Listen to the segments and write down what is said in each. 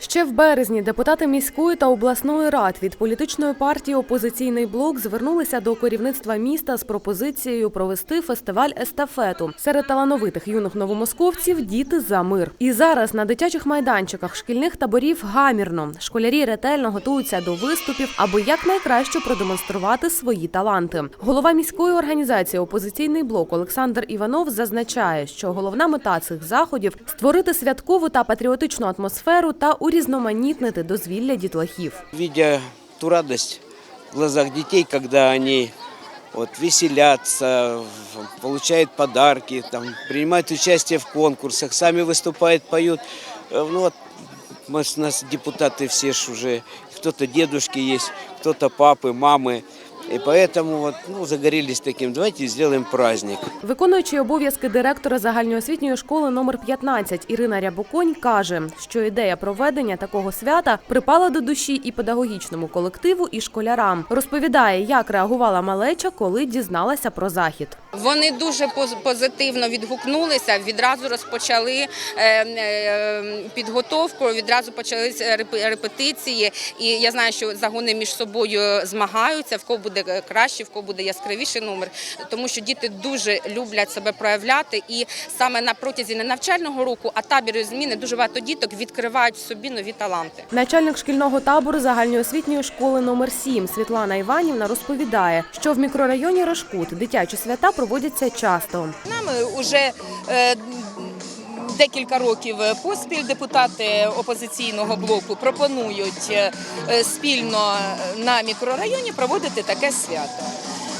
Ще в березні депутати міської та обласної рад від політичної партії Опозиційний блок звернулися до керівництва міста з пропозицією провести фестиваль естафету серед талановитих юних новомосковців Діти за мир. І зараз на дитячих майданчиках шкільних таборів гамірно школярі ретельно готуються до виступів, аби якнайкраще продемонструвати свої таланти. Голова міської організації Опозиційний блок Олександр Іванов зазначає, що головна мета цих заходів створити святкову та патріотичну атмосферу та урізноманітнити дозвілля дітлахів. видя ту радость в глазах детей, когда они вот, веселятся, в- получают подарки, там, принимают участие в конкурсах, сами выступают, поют. Э, Ну, вот, мы, ж- у нас депутаты все ж уже, кто-то дедушки есть, кто-то папы, мамы. И поэтому вот, ну, загорелись таким, давайте сделаем праздник. Виконуючий обов'язки директора загальноосвітньої школи номер 15 Ірина Рябоконь каже, що ідея проведення такого свята припала до душі і педагогічному колективу, і школярам. Розповідає, як реагувала малеча, коли дізналася про захід. Вони дуже поз- позитивно відгукнулися. Відразу розпочали е, е, підготовку, відразу почалися реп- репетиції. І я знаю, що загони між собою змагаються, в кого буде краще, в кого буде яскравіший номер, тому що діти дуже люблять себе проявляти. І саме на протязі не навчального року, а табіру зміни дуже багато діток відкривають в собі нові таланти. Начальник шкільного табору загальноосвітньої школи номер 7 Світлана Іванівна розповідає, що в мікрорайоні Рашкут дитячі свята проводяться часто. Нами вже е, декілька років поспіль депутати опозиційного блоку пропонують е, спільно на мікрорайоні проводити таке свято.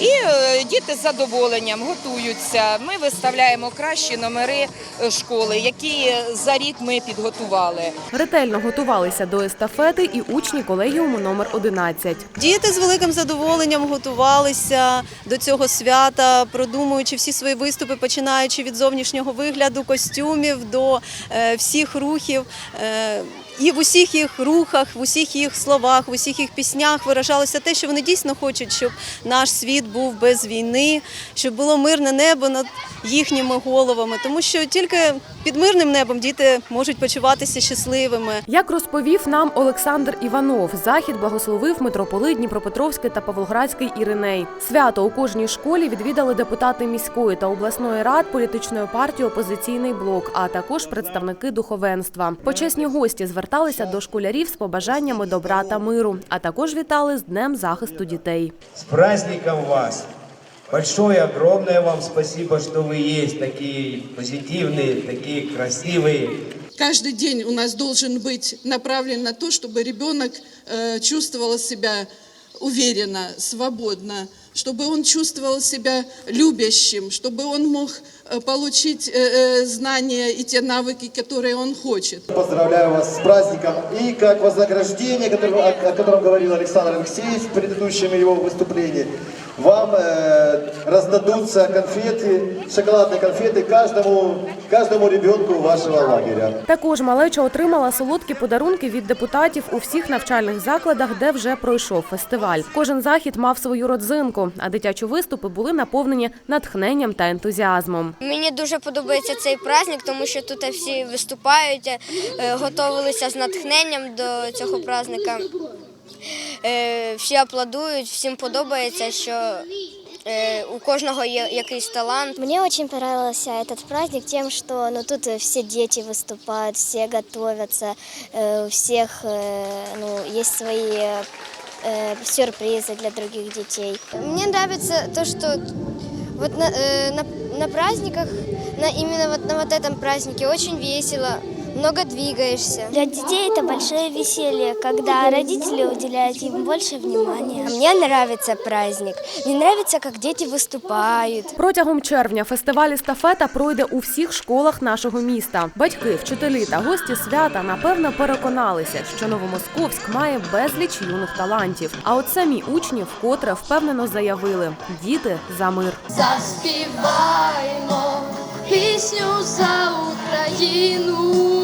І е, діти з задоволенням готуються. Ми виставляємо кращі номери е, школи, які за рік ми підготували. Ретельно готувалися до естафети і учні колегіуму номер 11. Діти з великим задоволенням готувалися до цього свята, продумуючи всі свої виступи, починаючи від зовнішнього вигляду, костюмів до е, всіх рухів. І в усіх їх рухах, в усіх їх словах, в усіх їх піснях виражалося те, що вони дійсно хочуть, щоб наш світ був без війни, щоб було мирне небо над їхніми головами. Тому що тільки під мирним небом діти можуть почуватися щасливими. Як розповів нам Олександр Іванов, захід благословив митрополит Дніпропетровський та Павлоградський Іриней. Свято у кожній школі відвідали депутати міської та обласної рад політичної партії Опозиційний блок, а також представники духовенства. Почесні гості зверталися до школярів з побажаннями добра та миру, а також вітали з Днем захисту дітей. С праздником вас! Большое, огромное вам спасибо, что вы есть такие позитивные, такие красивые. Каждый день у нас должен быть направлен на то, чтобы ребенок э, чувствовал себя уверенно, свободно, чтобы он чувствовал себя любящим, чтобы он мог э, получить э, э, знания и те навыки, которые он хочет. Поздравляю вас с праздником. И как вознаграждение, которое- о, о котором говорил Александр Алексеевич в предыдущем его выступлении, вам э, раздадутся конфеты, шоколадные конфеты каждому, каждому ребенку вашего лагеря. Також малеча отримала солодкі подарунки від депутатів у всіх навчальних закладах, де вже пройшов фестиваль. Кожен захід мав свою родзинку, а дитячі виступи були наповнені натхненням та ентузіазмом. Мені дуже подобається цей праздник, тому що тут всі виступають, е, готувалися з натхненням до цього праздника. Е, Всі аплодують, всім подобається, що е, у кожного є якийсь талант. Мне очень понравился этот праздник тем, что ну, тут э, все дети выступают, все готовятся, э, у всех э, ну, есть свои э, сюрпризы для других детей. Мне нравится то, что вот на, э, на, на праздниках, на, именно вот на вот этом празднике очень весело, много двигаешься. Для детей это большое веселье, когда родители уделяют им больше внимания. Мне нравится праздник. Мне нравится, как дети выступают. Протягом червня фестиваль естафета пройде у всіх школах нашого міста. Батьки, вчителі та гості свята напевно переконалися, що Новомосковськ має безліч юних талантів. А от самі учні вкотре впевнено заявили: діти за мир. Заспіваймо пісню за Україну,